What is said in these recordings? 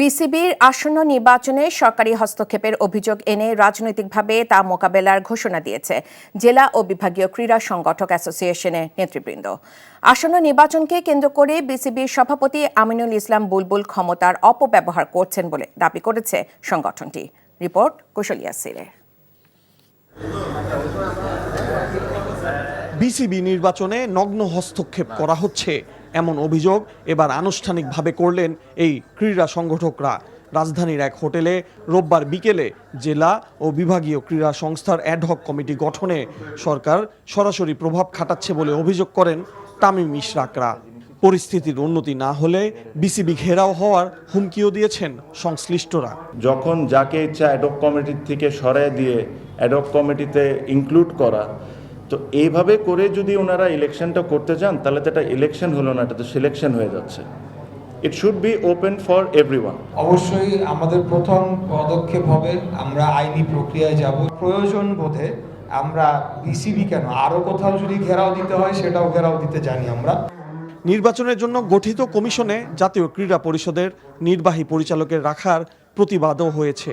বিসিবির আসন্ন নির্বাচনে সরকারি হস্তক্ষেপের অভিযোগ এনে রাজনৈতিকভাবে তা মোকাবেলার ঘোষণা দিয়েছে জেলা ও বিভাগীয় ক্রীড়া সংগঠক অ্যাসোসিয়েশনের নেতৃবৃন্দ। আসন্ন নির্বাচনকে কেন্দ্র করে বিসিবির সভাপতি আমিনুল ইসলাম বুলবুল ক্ষমতার অপব্যবহার করছেন বলে দাবি করেছে সংগঠনটি। রিপোর্ট কুশলিয়া সিরের বিসিবি নির্বাচনে নগ্ন হস্তক্ষেপ করা হচ্ছে। এমন অভিযোগ এবার আনুষ্ঠানিকভাবে করলেন এই ক্রীড়া সংগঠকরা। রাজধানীর এক হোটেলে রোববার বিকেলে জেলা ও বিভাগীয় ক্রীড়া সংস্থার অ্যাডহক কমিটি গঠনে সরকার সরাসরি প্রভাব খাটাচ্ছে বলে অভিযোগ করেন তামিম ইশরাকরা। পরিস্থিতির উন্নতি না হলে বিসিবি ঘেরাও হওয়ার হুমকিও দিয়েছেন সংশ্লিষ্টরা। যখন যাকে ইচ্ছা অ্যাডক কমিটির থেকে সরায় দিয়ে অ্যাডক কমিটিতে ইনক্লুড করা তো এইভাবে করে যদি ওনারা ইলেকশনটা করতে চান তাহলে তো এটা ইলেকশন হলো না এটা তো সিলেকশন হয়ে যাচ্ছে। It should be open for everyone অবশ্যই আমাদের প্রথম পদক্ষেপ হবে আমরা আইনি প্রক্রিয়ায় যাব। প্রয়োজন বোধে আমরা বিসিবি কেন? আরও কোথাও যদি ঘেরাও দিতে হয় সেটাও ঘেরাও দিতে জানি আমরা। নির্বাচনের জন্য গঠিত কমিশনে জাতীয় ক্রীড়া পরিষদের নির্বাহী পরিচালকের রাখার প্রতিবাদও হয়েছে।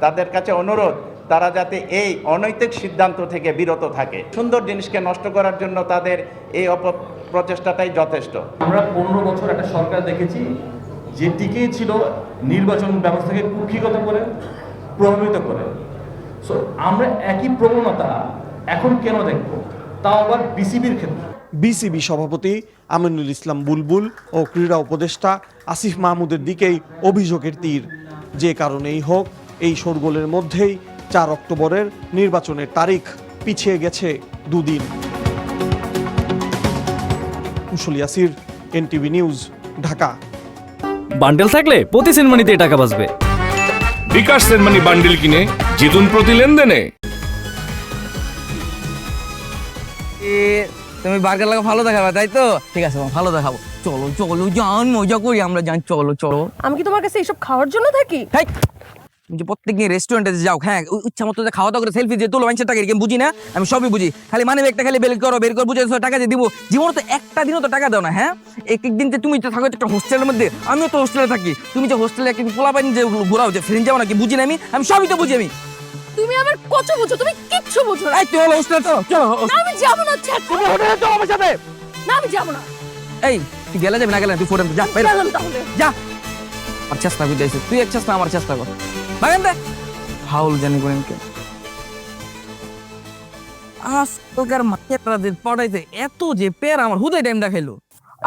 তাদের কাছে অনুরোধ তারা যাতে এই অনৈতিক সিদ্ধান্ত থেকে বিরত থাকে। সুন্দর জিনিসকে নষ্ট করার জন্য তাদের এই অপপ্রচেষ্টাটাই যথেষ্ট। আমরা পনেরো বছর একটা সরকার দেখেছি যে টিকেই ছিল নির্বাচন ব্যবস্থাকে কুক্ষিগত করে প্রভাবিত করে। সো আমরা একই প্রবণতা এখন কেন দেখব? তাও আবার বিসিবির ক্ষেত্রে। বিসিবি সভাপতি আমিনুল ইসলাম বুলবুল ও ক্রীড়া উপদেষ্টা আসিফ মাহমুদের দিকেই অভিযোগের তীর। যে কারণেই হোক এই শোরগোলের মধ্যেই চার অক্টোবরের নির্বাচনের তারিখ। পিছিয়ে গেছে দুদিন। Kushal Yasir NTV news Dhaka. Bundle থাকলে প্রতি সেনমানিতে টাকা বাঁচবে। বিকাশ সেনমানি বান্ডিল কিনে জিতুন প্রতি লেনদেনে। তুমি বার্গার লাগা ভালো দেখাবে তাই তো? ঠিক আছে ভালো দেখাবো। চলো চলো যান মজা করি আমরা যান চলো চলো। আমি কি তোমার কাছে এইসব খাওয়ার জন্য থাকি? যে প্রত্যেকদিন রেস্টুরেন্টে যাও হ্যাঁ ইচ্ছা মতো খাওয়া দাওয়া করে সেলফি দিয়ে তোলো মানুষের টাকা এরকম বুঝি না? আমি সবই বুঝি। খালি মানে একটা খালি বের করো বের করো বুঝে টাকা দিয়ে দিব। জীবনে তো একটা দিনও তো টাকা দাও না হ্যাঁ? এক এক দিন যে তুমি তো থাকো একটা হোস্টেলের মধ্যে আমিও তো হোস্টেলে থাকি। তুমি যে হোস্টেলে একদিন পোলা পাইনি যে ঘোরাও যে ফ্রেন্ড যাও নাকি বুঝি না আমি? আমি সবই তো বুঝি আমি। তুমি আমার কত বুঝো তুমি কিচ্ছু বুঝো না। তুই হলো হোস্টেলে চলো চলো আমি যাব না তুমি হোটেলে চলো আমার সাথে। না আমি যাব না। এই তুই গেলে যাবি না গেলে তুই ফোরেন যা। যা। আর চেষ্টা করে যাইছিস তুই এক চেষ্টা আমার চেষ্টা কর। বাগান দে ফাউল জানি করেন কে? আজকালকার যে পড়াইতে এত যে পের আমার হুদয় টাইম দেখাইলো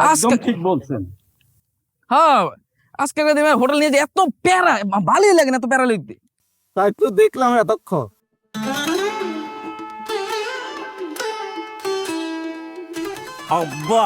একদম ঠিক বলছেন। হ্যাঁ আজকালকার দিনে হোটেল নিয়ে যে এত প্যারা ভালোই লাগে না এত প্যারা লিখতে। তাই তো দেখলাম এতক্ষণ। আব্বা!